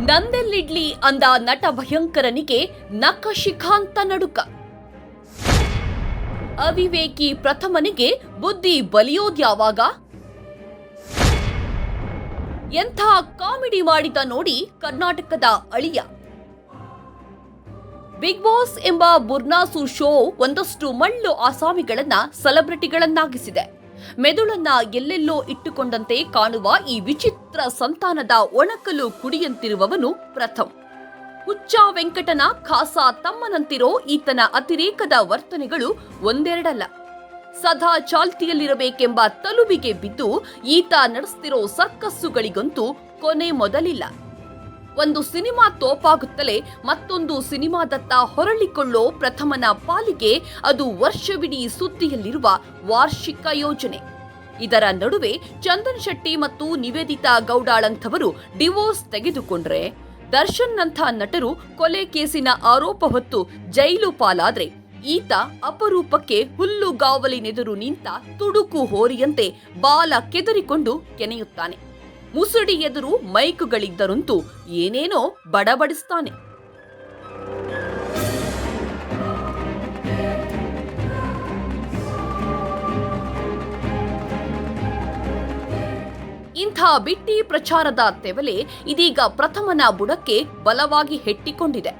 ನಂದೆಲ್ಲಿಡ್ಲಿ ಅಂದ ನಟ ಭಯಂಕರನಿಗೆ ನಖಶಿಖಾಂತ ನಡುಕ. ಅವಿವೇಕಿ ಪ್ರಥಮನಿಗೆ ಬುದ್ಧಿ ಬಲಿಯೋದ್ಯಾವಾಗ? ಎಂಥ ಕಾಮಿಡಿ ಮಾಡಿದ ನೋಡಿ ಕರ್ನಾಟಕದ ಅಳಿಯ. ಬಿಗ್ ಬಾಸ್ ಎಂಬ ಬುರ್ನಾಸು ಶೋ ಒಂದಷ್ಟು ಮಳ್ಳು ಆಸಾಮಿಗಳನ್ನ ಸೆಲೆಬ್ರಿಟಿಗಳನ್ನಾಗಿಸಿದೆ. ಮೆದುಳನ್ನ ಎಲ್ಲೆಲ್ಲೋ ಇಟ್ಟುಕೊಂಡಂತೆ ಕಾಣುವ ಈ ವಿಚಿತ್ರ ಸಂತಾನದ ಒಣಕಲು ಕುಡಿಯಂತಿರುವವನು ಪ್ರಥಮ್. ಹುಚ್ಚ ವೆಂಕಟನ ಖಾಸ ತಮ್ಮನಂತಿರೋ ಈತನ ಅತಿರೇಕದ ವರ್ತನೆಗಳು ಒಂದೆರಡಲ್ಲ. ಸದಾ ಚಾಲ್ತಿಯಲ್ಲಿರಬೇಕೆಂಬ ತಲುಬಿಗೆ ಬಿದ್ದು ಈತ ನಡೆಸ್ತಿರೋ ಸರ್ಕಸ್ಸುಗಳಿಗಂತೂ ಕೊನೆ ಮೊದಲಿಲ್ಲ. ಒಂದು ಸಿನಿಮಾ ತೋಪಾಗುತ್ತಲೇ ಮತ್ತೊಂದು ಸಿನಿಮಾದತ್ತ ಹೊರಳಿಕೊಳ್ಳೋ ಪ್ರಥಮನ ಪಾಲಿಗೆ ಅದು ವರ್ಷವಿಡೀ ಸುದ್ದಿಯಲ್ಲಿರುವ ವಾರ್ಷಿಕ ಯೋಜನೆ. ಇದರ ನಡುವೆ ಚಂದನ್ ಶೆಟ್ಟಿ ಮತ್ತು ನಿವೇದಿತಾ ಗೌಡಾಳಂಥವರು ಡಿವೋರ್ಸ್ ತೆಗೆದುಕೊಂಡ್ರೆ ದರ್ಶನ್ನಂಥ ನಟರು ಕೊಲೆ ಕೇಸಿನ ಆರೋಪ ಹೊತ್ತು ಜೈಲು ಪಾಲಾದ್ರೆ ಈತ ಅಪರೂಪಕ್ಕೆ ಹುಲ್ಲುಗಾವಲಿನೆದುರು ನಿಂತ ತುಡುಕು ಹೋರಿಯಂತೆ ಬಾಲ ಕೆದರಿಕೊಂಡು ಕೆನೆಯುತ್ತಾನೆ. ಮುಸುಡಿ ಎದುರು ಮೈಕುಗಳಿದ್ದರಂತೂ ಏನೇನೋ ಬಡಬಡಿಸ್ತಾನೆ. ಇಂಥ ಬಿಟ್ಟಿ ಪ್ರಚಾರದ ತೆವಲೆ ಇದೀಗ ಪ್ರಥಮನ ಬುಡಕ್ಕೆ ಬಲವಾಗಿ ಹೆಟ್ಟಿಕೊಂಡಿದೆ.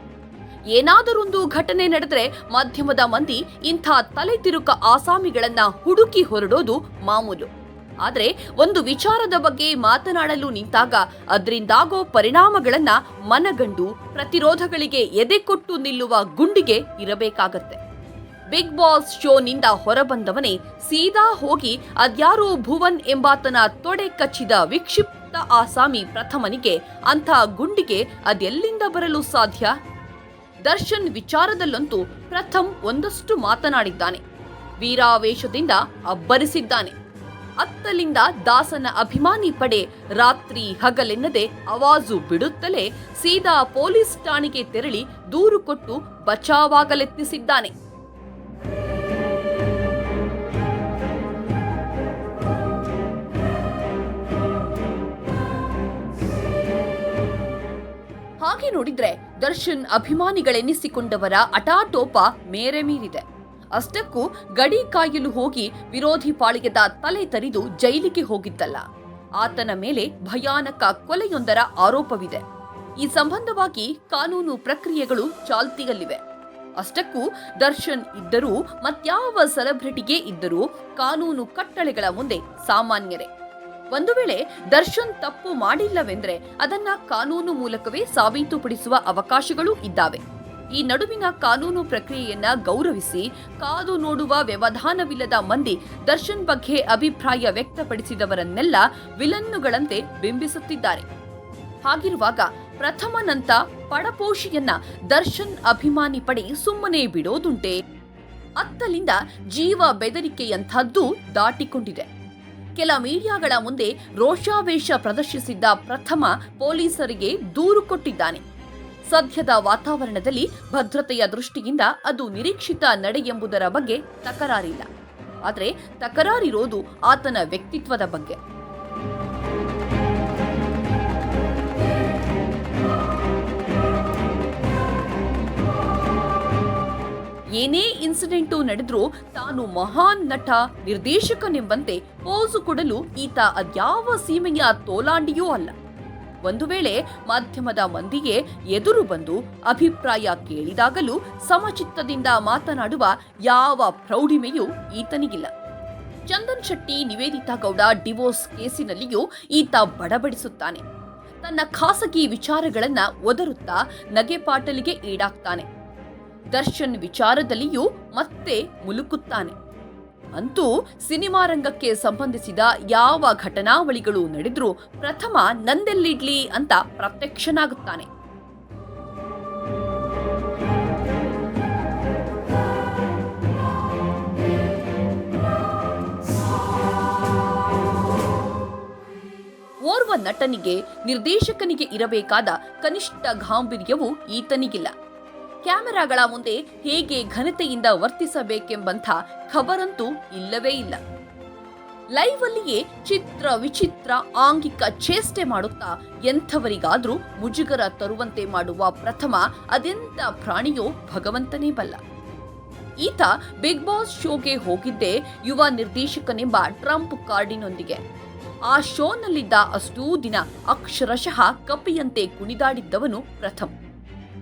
ಏನಾದರೊಂದು ಘಟನೆ ನಡೆದರೆ ಮಾಧ್ಯಮದ ಮಂದಿ ಇಂಥ ತಲೆ ತಿರುಕ ಆಸಾಮಿಗಳನ್ನ ಹುಡುಕಿ ಹೊರಡೋದು ಮಾಮೂಲು. ಆದ್ರೆ ಒಂದು ವಿಚಾರದ ಬಗ್ಗೆ ಮಾತನಾಡಲು ನಿಂತಾಗ ಅದರಿಂದಾಗೋ ಪರಿಣಾಮಗಳನ್ನ ಮನಗಂಡು ಪ್ರತಿರೋಧಗಳಿಗೆ ಎದೆ ಕೊಟ್ಟು ನಿಲ್ಲುವ ಗುಂಡಿಗೆ ಇರಬೇಕಾಗತ್ತೆ. ಬಿಗ್ ಬಾಸ್ ಶೋನಿಂದ ಹೊರಬಂದವನೇ ಸೀದಾ ಹೋಗಿ ಅದ್ಯಾರೋ ಭುವನ್ ಎಂಬಾತನ ತೊಡೆ ಕಚ್ಚಿದ ವಿಕ್ಷಿಪ್ತ ಆಸಾಮಿ ಪ್ರಥಮನಿಗೆ ಅಂಥ ಗುಂಡಿಗೆ ಅದೆಲ್ಲಿಂದ ಬರಲು ಸಾಧ್ಯ? ದರ್ಶನ್ ವಿಚಾರದಲ್ಲಂತೂ ಪ್ರಥಮ್ ಒಂದಷ್ಟು ಮಾತನಾಡಿದ್ದಾನೆ. ವೀರಾವೇಶದಿಂದ ಅಬ್ಬರಿಸಿದ್ದಾನೆ. ಅತ್ತಲಿಂದ ದಾಸನ ಅಭಿಮಾನಿ ಪಡೆ ರಾತ್ರಿ ಹಗಲೆನ್ನದೆ ಅವಾಜು ಬಿಡುತ್ತಲೇ ಸೀದಾ ಪೊಲೀಸ್ ಠಾಣೆಗೆ ತೆರಳಿ ದೂರು ಕೊಟ್ಟು ಬಚಾವಾಗಲೆತ್ನಿಸಿದ್ದಾನೆ ಹಾಗೆ ನೋಡಿದ್ರೆ ದರ್ಶನ್ ಅಭಿಮಾನಿಗಳೆನಿಸಿಕೊಂಡವರ ಅಟಾಟೋಪ ಮೇರೆ ಮೀರಿದೆ. ಅಷ್ಟಕ್ಕೂ ಗಡಿ ಕಾಯಲು ಹೋಗಿ ವಿರೋಧಿ ಪಾಳಿಗೆದ ತಲೆ ತರಿದು ಜೈಲಿಗೆ ಹೋಗಿದ್ದಲ್ಲ. ಆತನ ಮೇಲೆ ಭಯಾನಕ ಕೊಲೆಯೊಂದರ ಆರೋಪವಿದೆ. ಈ ಸಂಬಂಧವಾಗಿ ಕಾನೂನು ಪ್ರಕ್ರಿಯೆಗಳು ಚಾಲ್ತಿಯಲ್ಲಿವೆ. ಅಷ್ಟಕ್ಕೂ ದರ್ಶನ್ ಇದ್ದರೂ ಮತ್ಯಾವ ಸೆಲೆಬ್ರಿಟಿಗೆ ಇದ್ದರೂ ಕಾನೂನು ಕಟ್ಟಳೆಗಳ ಮುಂದೆ ಸಾಮಾನ್ಯರೇ. ಒಂದು ವೇಳೆ ದರ್ಶನ್ ತಪ್ಪು ಮಾಡಿಲ್ಲವೆಂದರೆ ಅದನ್ನ ಕಾನೂನು ಮೂಲಕವೇ ಸಾಬೀತುಪಡಿಸುವ ಅವಕಾಶಗಳು ಇದ್ದಾವೆ. ಈ ನಡುವಿನ ಕಾನೂನು ಪ್ರಕ್ರಿಯೆಯನ್ನ ಗೌರವಿಸಿ ಕಾದು ನೋಡುವ ವ್ಯವಧಾನವಿಲ್ಲದ ಮಂದಿ ದರ್ಶನ್ ಬಗ್ಗೆ ಅಭಿಪ್ರಾಯ ವ್ಯಕ್ತಪಡಿಸಿದವರನ್ನೆಲ್ಲ ವಿಲನ್ನುಗಳಂತೆ ಬಿಂಬಿಸುತ್ತಿದ್ದಾರೆ. ಹಾಗಿರುವಾಗ ಪ್ರಥಮನಂತ ಪಡಪೋಷಿಯನ್ನ ದರ್ಶನ್ ಅಭಿಮಾನಿ ಪಡೆ ಸುಮ್ಮನೆ ಬಿಡೋದುಂಟೆ. ಅತ್ತಲಿಂದ ಜೀವ ಬೆದರಿಕೆಯಂಥದ್ದು ದಾಟಿಕೊಂಡಿದೆ. ಕೆಲ ಮೀಡಿಯಾಗಳ ಮುಂದೆ ರೋಷಾವೇಶ ಪ್ರದರ್ಶಿಸಿದ್ದ ಪ್ರಥಮ ಪೊಲೀಸರಿಗೆ ದೂರು ಕೊಟ್ಟಿದ್ದಾನೆ. ಸದ್ಯದ ವಾತಾವರಣದಲ್ಲಿ ಭದ್ರತೆಯ ದೃಷ್ಟಿಯಿಂದ ಅದು ನಿರೀಕ್ಷಿತ ನಡೆ ಎಂಬುದರ ಬಗ್ಗೆ ತಕರಾರಿಲ್ಲ. ಆದರೆ ತಕರಾರಿರೋದು ಆತನ ವ್ಯಕ್ತಿತ್ವದ ಬಗ್ಗೆ. ಏನೇ ಇನ್ಸಿಡೆಂಟು ನಡೆದರೂ ತಾನು ಮಹಾನ್ ನಟ, ನಿರ್ದೇಶಕನೆಂಬಂತೆ ಪೋಸು ಕೊಡಲು ಈತ ಅದ್ಯಾವ ಸೀಮೆಯ ತೋಲಾಂಡಿಯೂ ಅಲ್ಲ. ಒಂದು ವೇಳೆ ಮಾಧ್ಯಮದ ಮಂದಿಗೆ ಎದುರು ಬಂದು ಅಭಿಪ್ರಾಯ ಕೇಳಿದಾಗಲೂ ಸಮಚಿತ್ತದಿಂದ ಮಾತನಾಡುವ ಯಾವ ಪ್ರೌಢಿಮೆಯೂ ಈತನಿಗಿಲ್ಲ. ಚಂದನ್ ಶೆಟ್ಟಿ ನಿವೇದಿತಾ ಗೌಡ ಡಿವೋರ್ಸ್ ಕೇಸಿನಲ್ಲಿಯೂ ಈತ ಬಡಬಡಿಸುತ್ತಾನೆ. ತನ್ನ ಖಾಸಗಿ ವಿಚಾರಗಳನ್ನ ಒದರುತ್ತಾ ನಗೆಪಾಟಲಿಗೆ ಈಡಾಗ್ತಾನೆ. ದರ್ಶನ್ ವಿಚಾರದಲ್ಲಿಯೂ ಮತ್ತೆ ಮುಲುಕುತ್ತಾನೆ. ಅಂತೂ ಸಿನಿಮಾ ರಂಗಕ್ಕೆ ಸಂಬಂಧಿಸಿದ ಯಾವ ಘಟನಾವಳಿಗಳು ನಡೆದ್ರೂ ಪ್ರಥಮ ನಂದೆಲ್ಲಿಡ್ಲಿ ಅಂತ ಪ್ರತ್ಯಕ್ಷನಾಗುತ್ತಾನೆ. ಓರ್ವ ನಟನಿಗೆ ನಿರ್ದೇಶಕನಿಗೆ ಇರಬೇಕಾದ ಕನಿಷ್ಠ ಗಾಂಭೀರ್ಯವು ಈತನಿಗಿಲ್ಲ. ಕ್ಯಾಮೆರಾಗಳ ಮುಂದೆ ಹೇಗೆ ಘನತೆಯಿಂದ ವರ್ತಿಸಬೇಕೆಂಬಂಥ ಖಬರಂತೂ ಇಲ್ಲವೇ ಇಲ್ಲ. ಲೈವ್ ಅಲ್ಲಿಯೇ ಚಿತ್ರ ವಿಚಿತ್ರ ಆಂಗಿಕ ಚೇಷ್ಟೆ ಮಾಡುತ್ತಾ ಎಂಥವರಿಗಾದ್ರೂ ಮುಜುಗರ ತರುವಂತೆ ಮಾಡುವ ಪ್ರಥಮ ಅದೆಂಥ ಪ್ರಾಣಿಯೋ ಭಗವಂತನೇ ಬಲ್ಲ. ಈತ ಬಿಗ್ ಬಾಸ್ ಶೋಗೆ ಹೋಗಿದ್ದೇ ಯುವ ನಿರ್ದೇಶಕನೆಂಬ ಟ್ರಂಪ್ ಕಾರ್ಡಿನೊಂದಿಗೆ. ಆ ಶೋನಲ್ಲಿದ್ದ ಅಷ್ಟೂ ದಿನ ಅಕ್ಷರಶಃ ಕಪಿಯಂತೆ ಕುಣಿದಾಡಿದ್ದವನು ಪ್ರಥಮ್.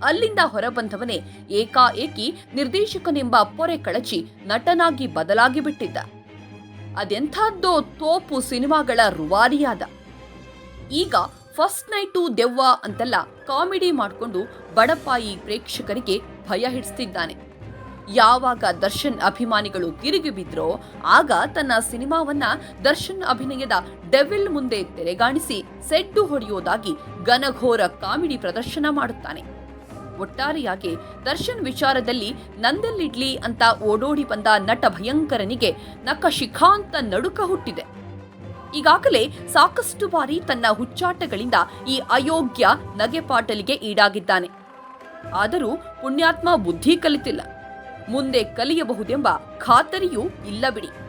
ಅಲ್ಲಿಂದ ಹೊರಬಂದವನೇ ಏಕಾಏಕಿ ನಿರ್ದೇಶಕನೆಂಬ ಪೊರೆ ಕಳಚಿ ನಟನಾಗಿ ಬದಲಾಗಿ ಬಿಟ್ಟಿದ್ದ. ಅದೆಂಥದ್ದೋ ತೋಪು ಸಿನಿಮಾಗಳ ರುವಾರಿಯಾದ. ಈಗ ಫಸ್ಟ್ ನೈಟು ದೆವ್ವ ಅಂತೆಲ್ಲ ಕಾಮಿಡಿ ಮಾಡಿಕೊಂಡು ಬಡಪಾಯಿ ಪ್ರೇಕ್ಷಕರಿಗೆ ಭಯ ಹಿಡಿಸ್ತಿದ್ದಾನೆ. ಯಾವಾಗ ದರ್ಶನ್ ಅಭಿಮಾನಿಗಳು ತಿರುಗಿ ಬಿದ್ರೋ ಆಗ ತನ್ನ ಸಿನಿಮಾವನ್ನ ದರ್ಶನ್ ಅಭಿನಯದ ಡೆವಿಲ್ ಮುಂದೆ ತೆರೆಗಾಣಿಸಿ ಸೆಡ್ಡು ಹೊಡೆಯೋದಾಗಿ ಘನಘೋರ ಕಾಮಿಡಿ ಪ್ರದರ್ಶನ ಮಾಡುತ್ತಾನೆ. ಒಟ್ಟಾರೆಯಾಗಿ ದರ್ಶನ್ ವಿಚಾರದಲ್ಲಿ ನಂದೆಲ್ಲಿಡ್ಲಿ ಅಂತ ಓಡೋಡಿ ಬಂದ ನಟ ಭಯಂಕರನಿಗೆ ನಖಶಿಖಾಂತ ನಡುಕ ಹುಟ್ಟಿದೆ. ಈಗಾಗಲೇ ಸಾಕಷ್ಟು ಬಾರಿ ತನ್ನ ಹುಚ್ಚಾಟಗಳಿಂದ ಈ ಅಯೋಗ್ಯ ನಗೆಪಾಟಲಿಗೆ ಈಡಾಗಿದ್ದಾನೆ. ಆದರೂ ಪುಣ್ಯಾತ್ಮ ಬುದ್ಧಿ ಕಲಿತಿಲ್ಲ. ಮುಂದೆ ಕಲಿಯಬಹುದೆಂಬ ಖಾತರಿಯೂ ಇಲ್ಲ ಬಿಡಿ.